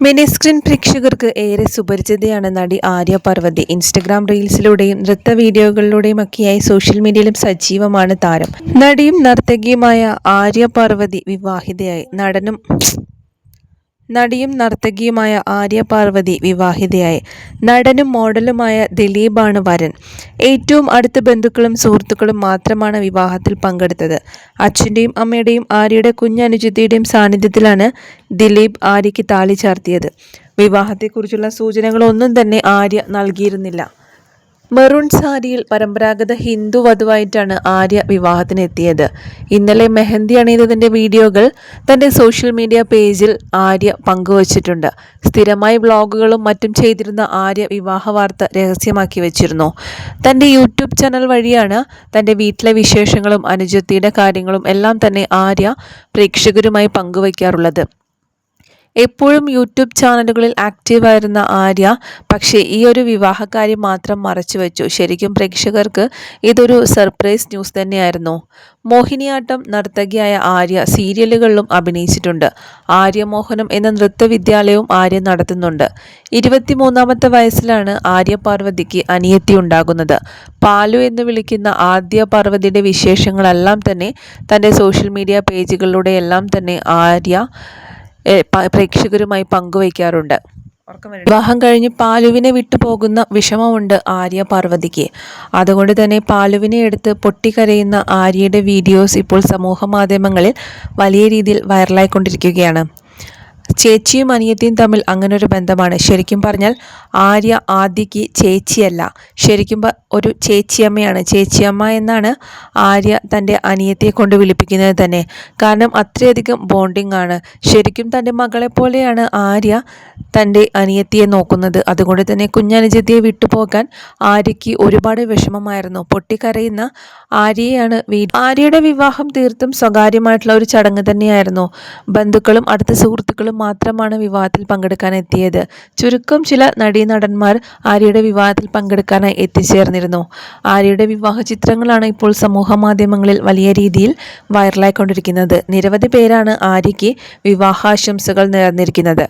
Mini screen പ്രേക്ഷകർക്ക് ഏറെ സുപരിചിതയാണ് നടി ആര്യ പാർവതി. ഇൻസ്റ്റഗ്രാം റീൽസിലൂടെയും നൃത്ത വീഡിയോകളിലൂടെയും ഒക്കെയായി സോഷ്യൽ മീഡിയയിലും സജീവമാണ് താരം. നടിയും നർത്തകിയുമായ ആര്യ പാർവതി വിവാഹിതയായി. നടനും നടിയും നർത്തകിയുമായ ആര്യ പാർവതി വിവാഹിതയായി. നടനും മോഡലുമായ ദിലീപാണ് വരൻ. ഏറ്റവും അടുത്ത ബന്ധുക്കളും സുഹൃത്തുക്കളും മാത്രമാണ് വിവാഹത്തിൽ പങ്കെടുത്തത്. അച്ഛന്റെയും അമ്മയുടെയും ആര്യയുടെ കുഞ്ഞനുജിത്തിയുടെയും സാന്നിധ്യത്തിലാണ് ദിലീപ് ആര്യയ്ക്ക് താലി ചാർത്തിയത്. വിവാഹത്തെക്കുറിച്ചുള്ള സൂചനകളൊന്നും തന്നെ ആര്യ നൽകിയിരുന്നില്ല. മെറൂൺ സാരിയിൽ പരമ്പരാഗത ഹിന്ദു വധുവായിട്ടാണ് ആര്യ വിവാഹത്തിനെത്തിയത് ഇന്നലെ മെഹന്തി അണിയുന്നതിന്റെ വീഡിയോകൾ തന്റെ സോഷ്യൽ മീഡിയ പേജിൽ ആര്യ പങ്കുവച്ചിട്ടുണ്ട്. സ്ഥിരമായി വ്ളോഗുകളും മറ്റും ചെയ്തിരുന്ന ആര്യ വിവാഹ വാർത്ത രഹസ്യമാക്കി വെച്ചിരുന്നു. തന്റെ യൂട്യൂബ് ചാനൽ വഴിയാണ് തന്റെ വീട്ടിലെ വിശേഷങ്ങളും അനുജത്തിയുടെ കാര്യങ്ങളും എല്ലാം തന്നെ ആര്യ പ്രേക്ഷകരുമായി പങ്കുവയ്ക്കാറുള്ളത്. എപ്പോഴും യൂട്യൂബ് ചാനലുകളിൽ ആക്റ്റീവായിരുന്ന ആര്യ പക്ഷേ ഈ ഒരു വിവാഹകാര്യം മാത്രം മറച്ചുവെച്ചു ശരിക്കും പ്രേക്ഷകർക്ക് ഇതൊരു സർപ്രൈസ് ന്യൂസ് തന്നെയായിരുന്നു. മോഹിനിയാട്ടം നർത്തകിയായ ആര്യ സീരിയലുകളിലും അഭിനയിച്ചിട്ടുണ്ട്. ആര്യമോഹനം എന്ന നൃത്തവിദ്യാലയവും ആര്യ നടത്തുന്നുണ്ട്. ഇരുപത്തിമൂന്നാമത്തെ വയസ്സിലാണ് ആര്യ പാർവതിക്ക് അനിയത്തി ഉണ്ടാകുന്നത്. പാലു എന്ന് വിളിക്കുന്ന ആദ്യ പാർവതിയുടെ വിശേഷങ്ങളെല്ലാം തന്നെ തന്റെ സോഷ്യൽ മീഡിയ പേജുകളിലൂടെയെല്ലാം തന്നെ ആര്യ പ്രേക്ഷകരുമായി പങ്കുവയ്ക്കാറുണ്ട്. വിവാഹം കഴിഞ്ഞ് പാലുവിനെ വിട്ടുപോകുന്ന വിഷമമുണ്ട് ആര്യ പാർവതിക്ക്. അതുകൊണ്ട് തന്നെ പാലുവിനെ എടുത്ത് പൊട്ടിക്കരയുന്ന ആര്യയുടെ വീഡിയോസ് ഇപ്പോൾ സമൂഹ മാധ്യമങ്ങളിൽ വലിയ രീതിയിൽ വൈറലായിക്കൊണ്ടിരിക്കുകയാണ്. ചേച്ചിയും അനിയത്തിയും തമ്മിൽ അങ്ങനൊരു ബന്ധമാണ്. ശരിക്കും പറഞ്ഞാൽ ആര്യ ആദ്യക്ക് ചേച്ചിയല്ല. ശരിക്കും ഒരു ചേച്ചിയമ്മയാണ്. ചേച്ചിയമ്മ എന്നാണ് ആര്യ തന്റെ അനിയത്തിയെ കൊണ്ട് വിളിപ്പിക്കുന്നത് തന്നെ. കാരണം അത്രയധികം ബോണ്ടിങ് ആണ്. ശരിക്കും തന്റെ മകളെ പോലെയാണ് ആര്യ തന്റെ അനിയത്തിയെ നോക്കുന്നത്. അതുകൊണ്ട് തന്നെ കുഞ്ഞനുജത്തിയെ വിട്ടുപോകാൻ ആര്യയ്ക്ക് ഒരുപാട് വിഷമമായിരുന്നു. പൊട്ടിക്കരയുന്ന ആര്യയാണ് ആര്യയുടെ വിവാഹം തീർത്തും സ്വകാര്യമായിട്ടുള്ള ഒരു ചടങ്ങ് തന്നെയായിരുന്നു. ബന്ധുക്കളും അടുത്ത സുഹൃത്തുക്കളും മാത്രമാണ് വിവാഹത്തിൽ പങ്കെടുക്കാൻ എത്തിയത്. ചുരുക്കം ചില നടീനടന്മാർ ആര്യയുടെ വിവാഹത്തിൽ പങ്കെടുക്കാനായി എത്തിച്ചേർന്നിരുന്നു ആര്യയുടെ വിവാഹ ചിത്രങ്ങളാണ് ഇപ്പോൾ സമൂഹ മാധ്യമങ്ങളിൽ വലിയ രീതിയിൽ വൈറലായിക്കൊണ്ടിരിക്കുന്നത്. നിരവധി പേരാണ് ആര്യയ്ക്ക് വിവാഹാശംസകൾ നേർന്നിരിക്കുന്നത്.